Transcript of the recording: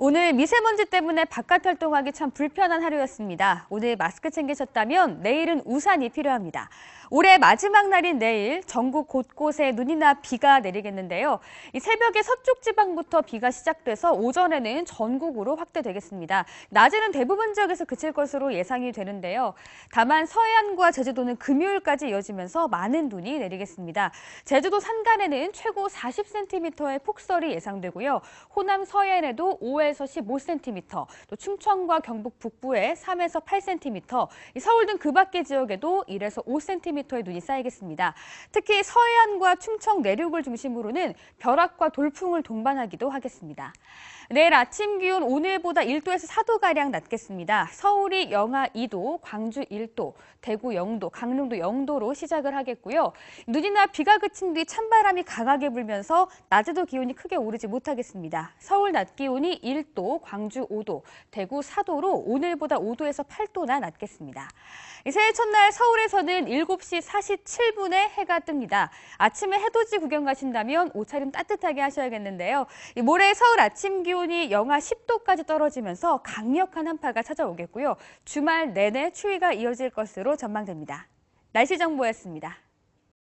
오늘 미세먼지 때문에 바깥 활동하기 참 불편한 하루였습니다. 오늘 마스크 챙기셨다면 내일은 우산이 필요합니다. 올해 마지막 날인 내일 전국 곳곳에 눈이나 비가 내리겠는데요. 이 새벽에 서쪽 지방부터 비가 시작돼서 오전에는 전국으로 확대되겠습니다. 낮에는 대부분 지역에서 그칠 것으로 예상이 되는데요. 다만 서해안과 제주도는 금요일까지 이어지면서 많은 눈이 내리겠습니다. 제주도 산간에는 최고 40cm의 폭설이 예상되고요. 호남 서해안에도 5에 서 15cm, 또 충청과 경북 북부에 3에서 8cm, 서울 등 그 밖의 지역에도 1에서 5cm 의 눈이 쌓이겠습니다. 특히 서해안과 충청 내륙을 중심으로는 벼락과 돌풍을 동반하기도 하겠습니다. 내일 아침 기온 오늘보다 1도에서 4도가량 낮겠습니다. 서울이 영하 2도, 광주 1도, 대구 0도, 강릉도 0도로 시작을 하겠고요. 눈이나 비가 그친 뒤 찬바람이 강하게 불면서 낮에도 기온이 크게 오르지 못하겠습니다. 서울 낮 기온이 1도, 광주 5도, 대구 4도로 오늘보다 5도에서 8도나 낮겠습니다. 새해 첫날 서울에서는 7시 47분에 해가 뜹니다. 아침에 해돋이 구경 가신다면 옷차림 따뜻하게 하셔야겠는데요. 모레 서울 아침 기온이 영하 10도까지 떨어지면서 강력한 한파가 찾아오겠고요. 주말 내내 추위가 이어질 것으로 전망됩니다. 날씨 정보였습니다.